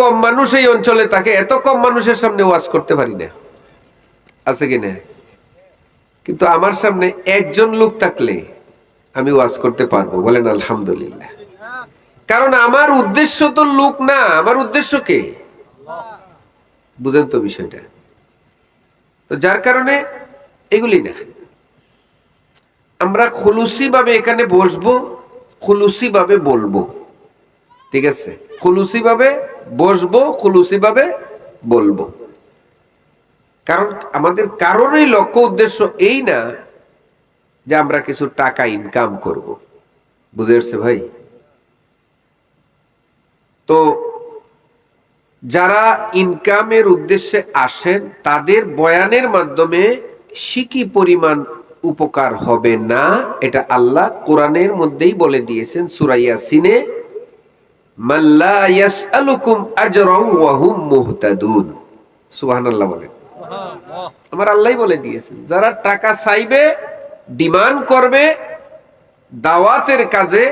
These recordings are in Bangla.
কম মানুষ এই অঞ্চলে থাকে, এত কম মানুষের সামনে ওয়াজ করতে পারি না। আছে কি না? কিন্তু আমার সামনে একজন লোক থাকলে আমি ওয়াজ করতে পারব, বলেন আলহামদুলিল্লাহ। কারণ আমার উদ্দেশ্য তো লোক না, আমার উদ্দেশ্য কে? বুঝেন তো বিষয়টা। তো যার কারণে এগুলি না। আমরা খুলুসি ভাবে এখানে বসবো খুলুসি ভাবে বলব। ঠিক আছে? খুলুসি ভাবে বসবো খুলুসি ভাবে বলব। কারণ আমাদের কারণেই লক্ষ্য উদ্দেশ্য এই না যে আমরা কিছু টাকা ইনকাম করব। বুঝে আসছে ভাই? তো যারা ইনকামের উদ্দেশ্যে আসেন, তাদের বয়ানের মাধ্যমে শিকি পরিমাণ উপকার হবে না, এটা আল্লাহ কোরআনের মধ্যেই বলে দিয়েছেন সুরাইয়া সিনে মাল্লা ইয়াসআলুকুম আজরাও ওয়া হুম মুহতাদুন। সুবহানাল্লাহ বলেন। আমার আল্লাহ বলে দিয়েছেন যারা টাকা চাইবে ডিমান্ড করবে দাওয়াতের কাজে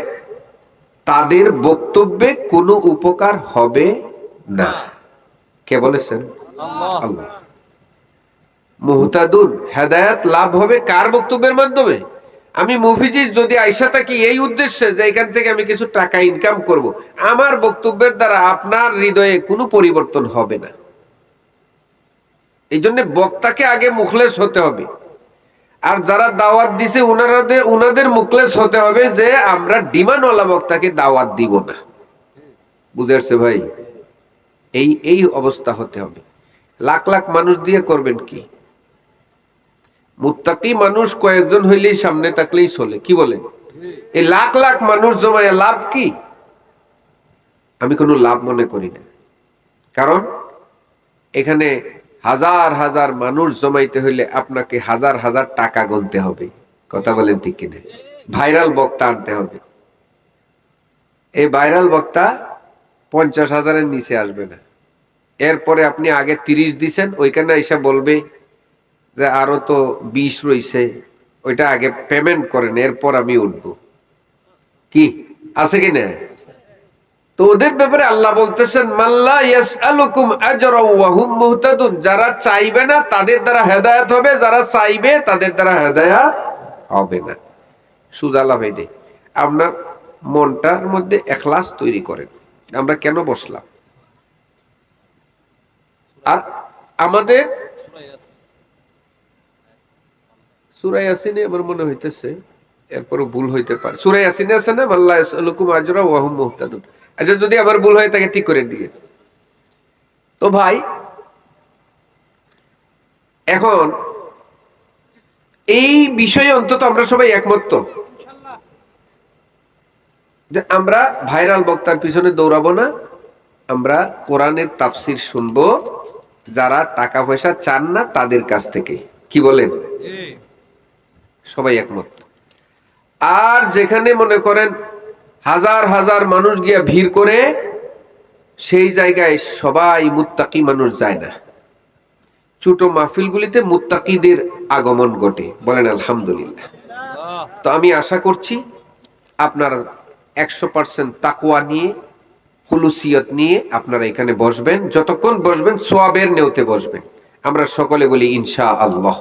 তাদের বক্তব্যে কোনো উপকার হবে না। কে বলেছেন? আল্লাহ। মুহতাদুন হেদায়াত লাভ হবে কার বক্তব্যের মাধ্যমে? আমি মুফিজি যদি আইসা থাকি এই উদ্দেশ্যে যে এখান থেকে আমি কিছু টাকা ইনকাম করব, আমার বক্তব্যের দ্বারা আপনার হৃদয়ে কোনো পরিবর্তন হবে না। এই জন্য বক্তাকে আগে মুখলেস হতে হবে। আর যারা দাওয়াত দিছে উনারাদের উনাদের মুখলেস হতে হবে যে আমরা ডিমান্ডওয়ালা বক্তাকে দাওয়াত দিব না। বুঝে আসছে ভাই? এই এই অবস্থা হতে হবে। লাখ লাখ মানুষ দিয়ে করবেন কি? মুত্তাকি মানুষ কয়েকজন হইলেই সামনে থাকলেই চলে। কি বলেন এই লাখ লাখ মানুষ জমায় লাভ কি? আমি কোনো লাভ মনে করি না। কারণ এখানে হাজার হাজার মানুষ জমাইতে হইলে আপনাকে হাজার হাজার টাকা গুনতে হবে। কথা বলেন ঠিক কিনা? ভাইরাল বক্তা আনতে হবে। এই ভাইরাল বক্তা পঞ্চাশ হাজারের নিচে আসবে না। এরপরে আপনি আগে তিরিশ দিছেন, ওইখানে এসে বলবে যে আরও তো বিশ রইছে, ওইটা আগে পেমেন্ট করেন, এরপর আমি উঠব। কি? আছে কি না? তো ওদের ব্যাপারে আল্লাহ বলতেছেন মাল্লা ইয়াসআলুকুম আজরা ওয়া হুম মুহতাদুন যারা চাইবে না, তাদের দ্বারা হেদায়েত হবে, যারা চাইবে, তাদের দ্বারা হেদায়েত হবে না। সুজালা ভাইডে আপনার মনটার মধ্যে এখলাস তৈরি করেন। আমরা কেন বসলাম? আর আমাদের সুরাই আসিনে আমার মনে হইতেছে, এরপরও ভুল হইতে পারে। সুরাই আসিনে আছে না আজরা ওয়া হুম মুহতাদুন আচ্ছা যদি আমার ভুল হয়, তাকে ঠিক করে দিয়ে। তো ভাই, এখন এই বিষয়ে অন্তত আমরা সবাই একমত তো? যে আমরা ভাইরাল বক্তার পিছনে দৌড়াবো না, আমরা কোরআনের তাফসির শুনব, যারা টাকা পয়সা চান না তাদের কাছ থেকে। কি বলেন? সবাই একমত। আর যেখানে মনে করেন হাজার হাজার মানুষ গিয়া ভিড় করে, সেই জায়গায় সবাই মুত্তাকি মানুষ যায় না। ছোট মাহফিলগুলিতে মুত্তাকিদের আগমন ঘটে, বলেন আলহামদুলিল্লাহ। তো আমি আশা করছি আপনার একশো পার্সেন্ট তাকুয়া নিয়ে হুলুসিয়ত নিয়ে আপনারা এখানে বসবেন। যতক্ষণ বসবেন, সোয়াবের নেওতে বসবেন। আমরা সকলে বলি ইনশা আল্লাহ